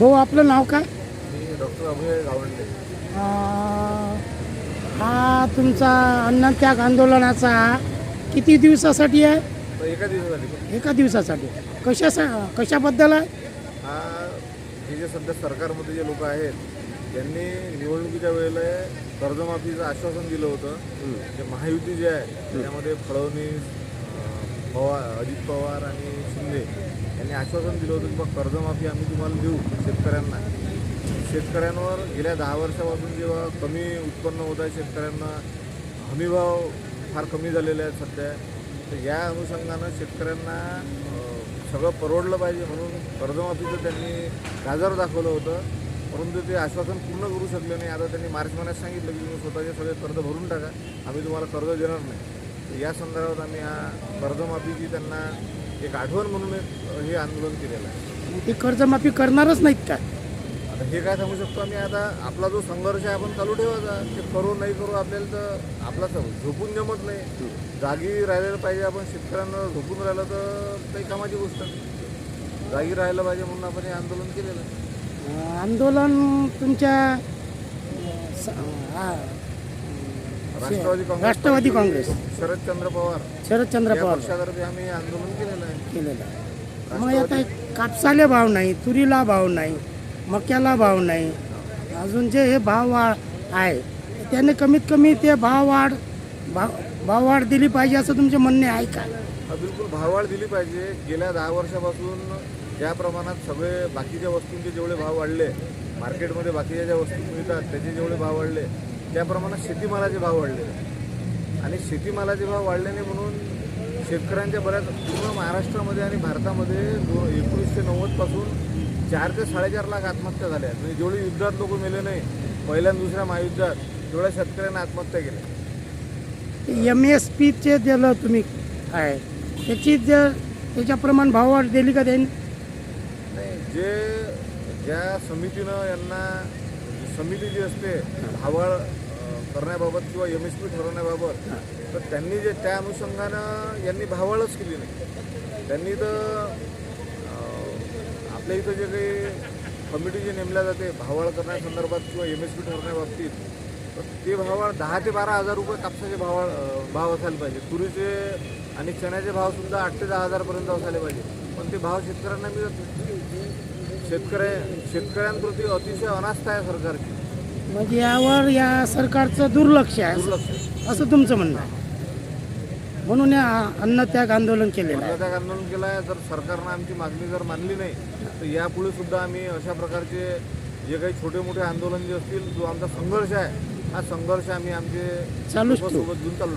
भाऊ आपलं नाव काय? डॉक्टर अभय गावंडे. हा तुमचा अन्नत्याग आंदोलनाचा किती दिवसासाठी आहे? एका दिवसासाठी. एका दिवसासाठी. कशा कशाबद्दल आहे? हा हे जे सध्या सरकारमध्ये जे लोक आहेत त्यांनी निवडणुकीच्या वेळेला कर्जमाफीचं आश्वासन दिलं होतं. ते महायुती जे आहे त्यामध्ये फडणवीस अं, पवार अजित पवार आणि शिंदे यांनी आश्वासन दिलं होतं की बा कर्जमाफी आम्ही तुम्हाला देऊ शेतकऱ्यांना. शेतकऱ्यांवर गेल्या दहा वर्षापासून जेव्हा कमी उत्पन्न होत आहे शेतकऱ्यांना हमीभाव फार कमी झालेले आहेत सध्या. तर या अनुषंगानं शेतकऱ्यांना सगळं परवडलं पाहिजे म्हणून कर्जमाफीचं त्यांनी गाजर दाखवलं होतं. परंतु ते आश्वासन पूर्ण करू शकले नाही. आता त्यांनी मार्च महिन्यात सांगितलं की तुम्ही स्वतःचे सगळे कर्ज भरून टाका. आम्ही तुम्हाला कर्ज देणार नाही. तर या संदर्भात आम्ही हा कर्जमाफीची त्यांना एक आठवण म्हणून एक हे आंदोलन केलेलं आहे. ते कर्जमाफी करणारच नाहीत का? आता हे काय सांगू शकतो आम्ही? आता आपला जो संघर्ष आहे आपण चालू ठेवायचा. ते करू नाही करू आपल्याला तर आपला झोपून जमत नाही. जागी राहिलेलं पाहिजे आपण शेतकऱ्यांना झोपून राहिलं तर काही कामाची गोष्ट. नाही जागी राहायला पाहिजे म्हणून आपण हे आंदोलन केलेलं आहे. आंदोलन तुमच्या Rashtrawadi Congress Rashtrawadi party, Congress. Sharadchandra Pawar Sharadchandra Pawar. पक्षातर्फे आम्ही आंदोलन केलेलं आहे. केलेलं आहे. मग आता कापसाले भाव नाही तुरीला भाव नाही. मक्याला भाव नाही. अजून जे हे भाव वाढ आहे त्याने कमीत कमी ते भाव वाढ भाव भाव वाढ दिली पाहिजे असं तुमचे म्हणणे आहे का? बिलकुल भाववाढ दिली पाहिजे. गेल्या दहा वर्षापासून ज्या प्रमाणात सगळे बाकीच्या वस्तूंचे जेवढे भाव वाढले मार्केटमध्ये बाकीच्या ज्या वस्तू मिळतात त्याचे जेवढे भाव वाढले त्या प्रमाणात शेतीमालाचे भाव वाढले. आणि शेतीमालाचे भाव वाढले नाही म्हणून शेतकऱ्यांच्या बऱ्याच पूर्ण महाराष्ट्रामध्ये आणि भारतामध्ये दो एकोणीसशे नव्वदपासून चार ते साडेचार लाख आत्महत्या झाल्या म्हणजे जेवढे युद्धात लोक मेले नाही पहिल्या दुसऱ्या महायुद्धात तेवढ्या शेतकऱ्यांना आत्महत्या केल्या. एम एस पीचे दिलं तुम्ही आहे त्याची जर त्याच्याप्रमाणे भाव वाढ दिली का त्यांनी? नाही जे ज्या समितीनं यांना समिती जी असते भावाळ अं, करण्याबाबत किंवा एम एस पी ठरवण्याबाबत तर त्यांनी जे त्या अनुषंगानं यांनी भावाळच केली नाही. त्यांनी तर आपल्या इथं जे काही कमिटी जी नेमल्या जाते भावाळ करण्यासंदर्भात किंवा एम एस पी ठरवण्याबाबतीत तर ते भावाळ दहा ते बारा हजार रुपये कापसाचे भाव भाव असायला पाहिजे. तुरीचे आणि चण्याचे भाव सुद्धा आठ ते दहा हजारपर्यंत असायला पाहिजे. पण ते भाव शेतकऱ्यांना मिळत शेतकऱ्या शेतकऱ्यांप्रती अतिशय अनास्था आहे सरकारची. म्हणजे यावर या सरकारचं दुर्लक्ष आहे दुर्लक्ष असं तुमचं म्हणणं आहे. म्हणून या अन्नत्याग आंदोलन केलेलं आहे त्याग आंदोलन केलं आहे जर सरकारनं आमची मागणी जर मानली नाही तर यापुढे सुद्धा आम्ही अशा प्रकारचे जे काही छोटे मोठे आंदोलन जे असतील जो आमचा संघर्ष आहे हा संघर्ष आम्ही आमचे ठेवू. सोबत घेऊन चालू.